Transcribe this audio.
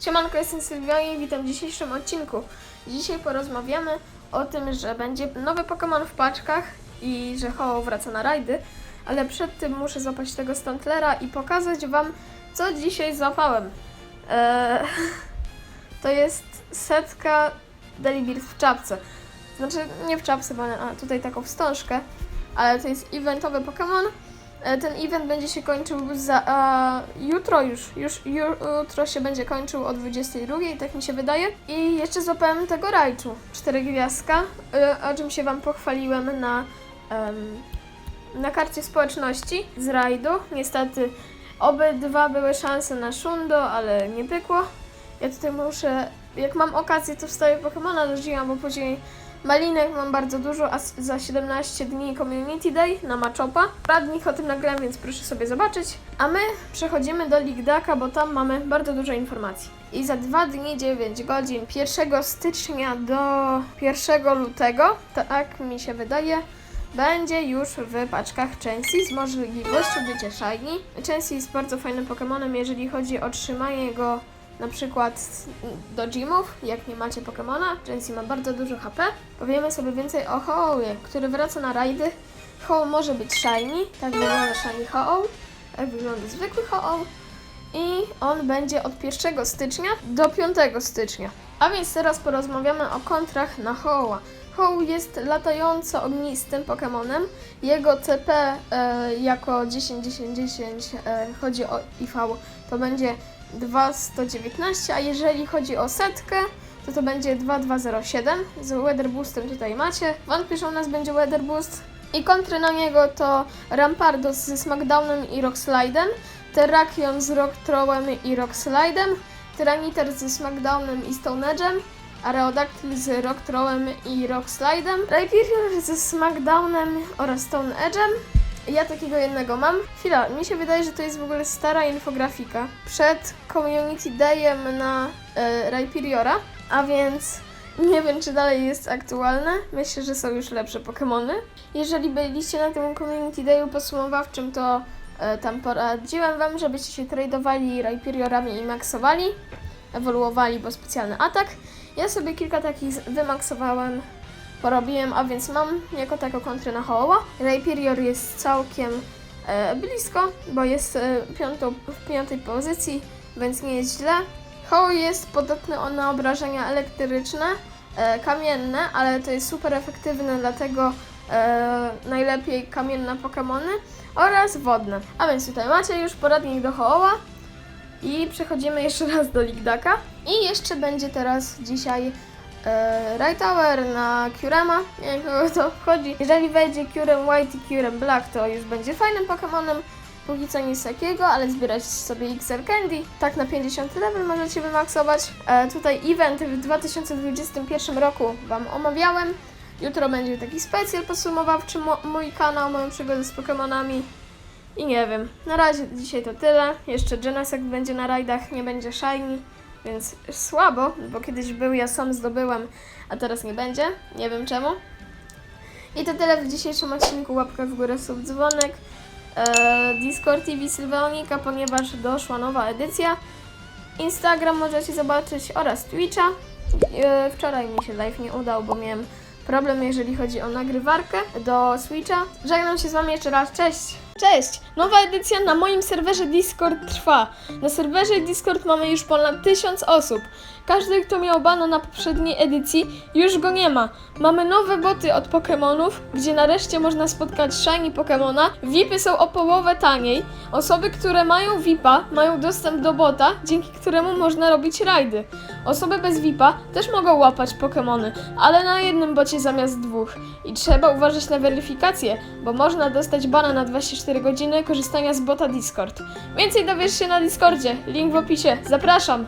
Siemanko, jestem Sylwia i witam w dzisiejszym odcinku. Dzisiaj porozmawiamy o tym, że będzie nowy Pokémon w paczkach i że Ho wraca na rajdy, ale przed tym muszę złapać tego Stuntlera i pokazać Wam, co dzisiaj złapałem. Eee, to jest setka Delibird w czapce. Znaczy, nie w czapce, bo tutaj taką wstążkę, ale to jest eventowy Pokémon. E, Ten event będzie się kończył za, jutro już, już ju- jutro się będzie kończył o 22, tak mi się wydaje. I jeszcze złapałem tego Raichu, 4 gwiazdka, y, o czym się Wam pochwaliłem na, em, na karcie społeczności z rajdu. Niestety obydwa były szanse na Shundo, ale nie pykło. Ja tutaj muszę, jak mam okazję, to wstawię Pokemona do Gym, bo później Malinek mam bardzo dużo, a za 17 dni Community Day na Machopa. Radnik o tym nagrałem, więc proszę sobie zobaczyć. A my przechodzimy do Ligdaka, bo tam mamy bardzo dużo informacji. I za 2 dni 9 godzin 1 stycznia do 1 lutego, tak mi się wydaje, będzie już w paczkach Chansey z możliwością bycia shiny. Chansey jest bardzo fajnym Pokemonem, jeżeli chodzi o trzymanie go na przykład do gymów, jak nie macie Pokemona. Chansey ma bardzo dużo HP. Powiemy sobie więcej o Ho-Ohie, który wraca na rajdy. Ho może być shiny, tak wygląda shiny Ho-Oh, tak wygląda zwykły Ho-Oh i on będzie od 1 stycznia do 5 stycznia. A więc teraz porozmawiamy o kontrach na Ho-Oha. Ho jest latająco ognistym Pokemonem. Jego CP e, jako 10-10-10 e, chodzi o IV to będzie 2119, a jeżeli chodzi o setkę, to to będzie 2207. Z Weather Boostem tutaj macie. Wątpię, u nas będzie Weather Boost. I kontry na niego to Rampardos ze Smackdownem i Rockslidem, Terrakion z Rocktrowem i Rockslidem, Tyranitar ze Smackdownem i Stone Edge'em, Aerodactyl z Rocktrowem i Rockslidem, Rhyperior ze Smackdownem oraz Stone Edge'em. Ja takiego jednego mam. Chwila, mi się wydaje, że to jest w ogóle stara infografika. Przed Community Dayem na e, Rhyperiora, a więc nie wiem, czy dalej jest aktualne. Myślę, że są już lepsze Pokémony. Jeżeli byliście na tym Community Dayu podsumowawczym, to e, tam poradziłem Wam, żebyście się tradowali Rhyperiorami i maksowali. Ewoluowali, bo specjalny atak. Ja sobie kilka takich wymaksowałem porobiłem, a więc mam jako taką kontrę na Hoła. Rhyperior jest całkiem e, blisko, bo jest e, w piątej pozycji, więc nie jest źle. Ho jest podatny o- na obrażenia elektryczne, e, kamienne, ale to jest super efektywne, dlatego e, najlepiej kamienne Pokémony oraz wodne. A więc tutaj macie już poradnik do Hoła. I przechodzimy jeszcze raz do Ligdaka. I jeszcze będzie teraz dzisiaj e, Right Tower na Curema. Nie wiem kogo to wchodzi. Jeżeli wejdzie Curem White i Curem Black, to już będzie fajnym Pokemonem. Póki co nic takiego, ale zbierać sobie XL Candy. Tak na 50 level możecie wymaksować. E, tutaj event w 2021 roku Wam omawiałem. Jutro będzie taki specjal podsumowawczy mo- mój kanał, moją przygodę z Pokemonami. I nie wiem, na razie dzisiaj to tyle. Jeszcze Genesek będzie na rajdach, nie będzie Shiny, więc słabo, bo kiedyś był, ja sam zdobyłem, a teraz nie będzie. Nie wiem czemu. I to tyle w dzisiejszym odcinku. Łapka w górę, sub, dzwonek. Eee, Discord TV Sylweonika, ponieważ doszła nowa edycja. Instagram możecie zobaczyć oraz Twitcha. Eee, wczoraj mi się live nie udał, bo miałem problem, jeżeli chodzi o nagrywarkę do Switcha. Żegnam się z Wami jeszcze raz. Cześć! Cześć! Nowa edycja na moim serwerze Discord trwa. Na serwerze Discord mamy już ponad 1000 osób. Każdy, kto miał bana na poprzedniej edycji, już go nie ma. Mamy nowe boty od Pokémonów, gdzie nareszcie można spotkać shiny Pokémona. VIPy są o połowę taniej. Osoby, które mają VIPa, mają dostęp do bota, dzięki któremu można robić rajdy. Osoby bez VIPa też mogą łapać Pokémony, ale na jednym bocie zamiast dwóch. I trzeba uważać na weryfikację, bo można dostać bana na 24 godziny korzystania z bota Discord. Więcej dowiesz się na Discordzie, link w opisie. Zapraszam!